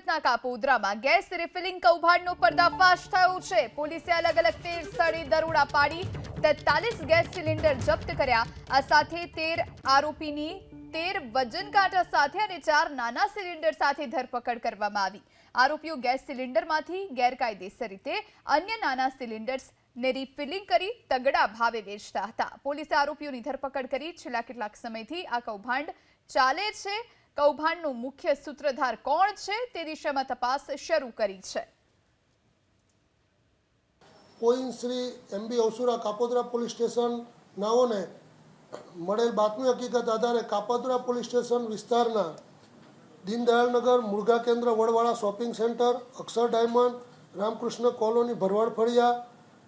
સુરતના કાપોદ્રામાં gas refilling કૌભાંડનો પર્દાફાશ થયો છે. પોલીસે અલગ અલગ તેર સ્થળે દરોડા પાડી તેતાલીસ ગેસ સિલિન્ડર જપ્ત કર્યા. આ સાથે તેર આરોપીની તેર વજન કાંટા સાથે અને ચાર નાના સિલિન્ડર સાથે ધરપકડ કરવામાં આવી. આરોપીઓ ગેસ સિલિન્ડરમાંથી ગેરકાયદેસર રીતે અન્ય નાના સિલિન્ડર્સ ને રિફિલિંગ કરી તગડા ભાવે વેચતા હતા. પોલીસે આરોપીઓની ધરપકડ કરી છેલ્લા કેટલાક સમયથી આ કૌભાંડ ચાલે છે. કૌભાંડનો મુખ્ય સૂત્રધાર કોણ છે તે દિશામાં તપાસ શરૂ કરી છે. કોઈ શ્રી એમબી અવસુરા કાપોદરા પોલીસ સ્ટેશન નાઓને મળેલ બાતમી હકીકત આધારે કાપોદરા પોલીસ સ્ટેશન વિસ્તારના દીનદયાળનગર મુળગા કેન્દ્ર Vadvala shopping centre, Akshar diamond, Ramakrishna colony, Bharwad Faliya,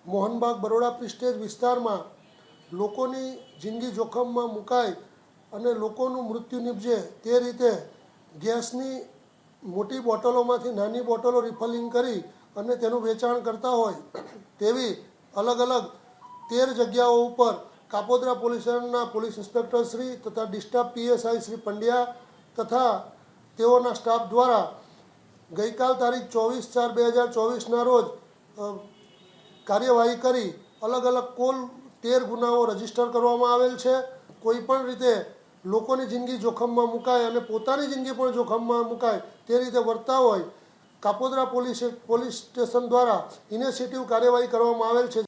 Mohanbag Baroda prestige વિસ્તારમાં લોકોની જિંદગી જોખમમાં મુકાય અને લોકોનું મૃત્યુ નિપજે તે રીતે ગેસની મોટી બોટલોમાંથી નાની બોટલો રિફલિંગ કરી અને તેનું વેચાણ કરતા હોય તેવી અલગ અલગ તેર જગ્યાઓ ઉપર કાપોદ્રા પોલીસના પોલીસ ઇન્સ્પેક્ટર શ્રી તથા ડિસ્ટાફ પીએસઆઈ શ્રી પંડ્યા તથા તેઓના સ્ટાફ દ્વારા ગઈકાલ તારીખ ચોવીસ ચાર બે હજાર ચોવીસના રોજ કાર્યવાહી કરી અલગ અલગ કુલ તેર ગુનાઓ રજિસ્ટર કરવામાં આવેલ છે. કોઈ પણ રીતે લોકોની જિંદગી જોખમમાં મુકાય અને પોતાની જિંદગી પણ જોખમમાં મુકાય તે રીતે વર્તા હોય, કાપોદ્રા પોલીસ પોલીસ સ્ટેશન દ્વારા ઇનિશિયેટિવ કાર્યવાહી કરવામાં આવેલ છે.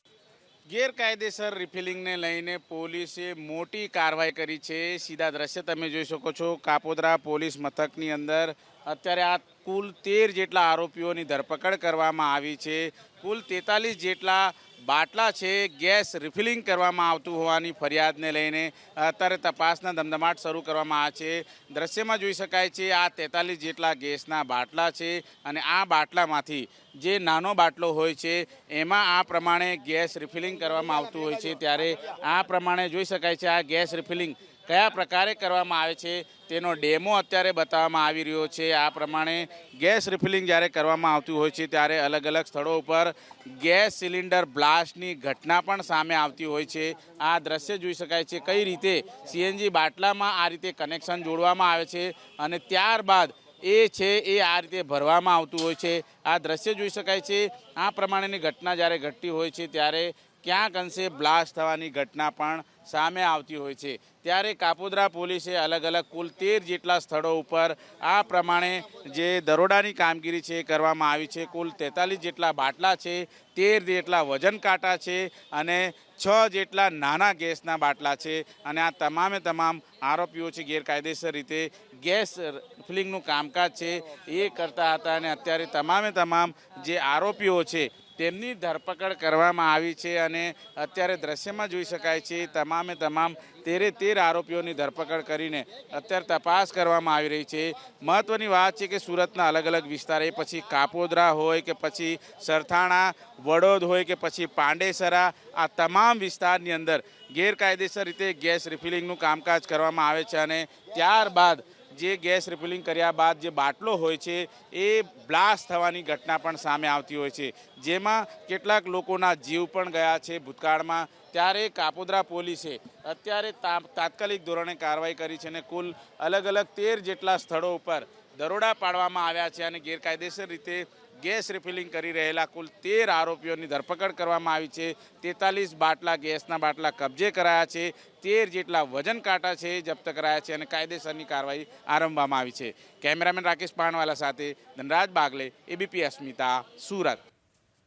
ગેરકાયદેસર રિફિલિંગને લઈને પોલીસે મોટી કાર્યવાહી કરી છે. સીધા દ્રશ્ય તમે જોઈ શકો છો. કાપોદ્રા પોલીસ મથકની અંદર અત્યારે આ કુલ તેર જેટલા આરોપીઓની ધરપકડ કરવામાં આવી છે. કુલ તેતાલીસ જેટલા બાટલા છે, ગેસ રિફિલિંગ કરવામાં આવતું હોવાની ફરિયાદને લઈને અત્યારે તપાસના ધમધમાટ શરૂ કરવામાં આવ્યા છે. દ્રશ્યમાં જોઈ શકાય છે, આ તેતાલીસ જેટલા ગેસના બાટલા છે અને આ બાટલામાંથી જે નાનો બાટલો હોય છે, એમાં આ પ્રમાણે ગેસ રિફિલિંગ કરવામાં આવતું હોય છે. ત્યારે આ પ્રમાણે જોઈ શકાય છે, આ ગેસ રિફિલિંગ કયા પ્રકારે કરવામાં આવે છે, તેનો ડેમો અત્યારે બતાવવામાં આવી રહ્યો છે. આ પ્રમાણે ગેસ રિફિલિંગ જ્યારે કરવામાં આવતું હોય છે, ત્યારે અલગ અલગ સ્થળો ઉપર ગેસ સિલિન્ડર બ્લાસ્ટની ઘટના પણ સામે આવતી હોય છે. આ દ્રશ્ય જોઈ શકાય છે કઈ રીતે સીએનજી બાટલામાં આ રીતે કનેક્શન જોડવામાં આવે છે અને ત્યારબાદ એ છે એ આ રીતે ભરવામાં આવતું હોય છે. આ દ્રશ્ય જોઈ શકાય છે. આ પ્રમાણેની ઘટના જ્યારે ઘટતી હોય છે, ત્યારે ક્યાંક અંશે બ્લાસ્ટ થવાની ઘટના પણ સામે આવતી હોય છે. ત્યારે કાપોદ્રા પોલીસે અલગ અલગ કુલ તેર જેટલા સ્થળો ઉપર આ પ્રમાણે જે દરોડાની કામગીરી છે કરવામાં આવી છે. કુલ તેતાલીસ જેટલા બાટલા છે, તેર જેટલા વજન કાંટા છે અને છ જેટલા નાના ગેસના બાટલા છે. અને આ તમામે તમામ આરોપીઓ છે, ગેરકાયદેસર રીતે ગેસ ફિલિંગનું કામકાજ છે એ કરતા હતા. અને અત્યારે તમામે તમામ જે આરોપીઓ છે તેમની ધરપકડ કરવામાં આવી છે અને અત્યારે દ્રશ્યમાં જોઈ શકાય છે, તમામે તમામ તેરે તેર આરોપીઓની ધરપકડ કરીને અત્યારે તપાસ કરવામાં આવી રહી છે. મહત્ત્વની વાત છે કે સુરતના અલગ અલગ વિસ્તાર એ પછી કાપોદરા હોય કે પછી સરથાણા, વડોદ હોય કે પછી પાંડેસરા, આ તમામ વિસ્તારની અંદર ગેરકાયદેસર રીતે ગેસ રિફિલિંગનું કામકાજ કરવામાં આવે છે અને ત્યારબાદ જે ગેસ રિફિલિંગ કર્યા બાદ જે બાટલો હોય છે, એ બ્લાસ્ટ થવાની ઘટના પણ સામે આવતી હોય છે. જેમાં કેટલાક લોકોના જીવ પણ ગયા છે ભૂતકાળમાં. ત્યારે કાપોદ્રા પોલીસે અત્યારે તાત્કાલિક ધોરણે કાર્યવાહી કરી છે અને કુલ અલગ અલગ તેર જેટલા સ્થળો ઉપર દરોડા પાડવામાં આવ્યા છે અને ગેરકાયદેસર રીતે ગેસ રિફિલિંગ કરી રહેલા કુલ તેર આરોપીઓની ધરપકડ કરવામાં આવી છે. તેતાલીસ બાટલા ગેસના બાટલા કબજે કરાયા છે. તેર જેટલા વજન કાંટા છે જપ્ત કરાયા છે અને કાયદેસરની કાર્યવાહી આરંભવામાં આવી છે. કેમેરામેન રાકેશ પાણવાલા સાથે ધનરાજ બાગલે, એબીપી અસ્મિતા, સુરત.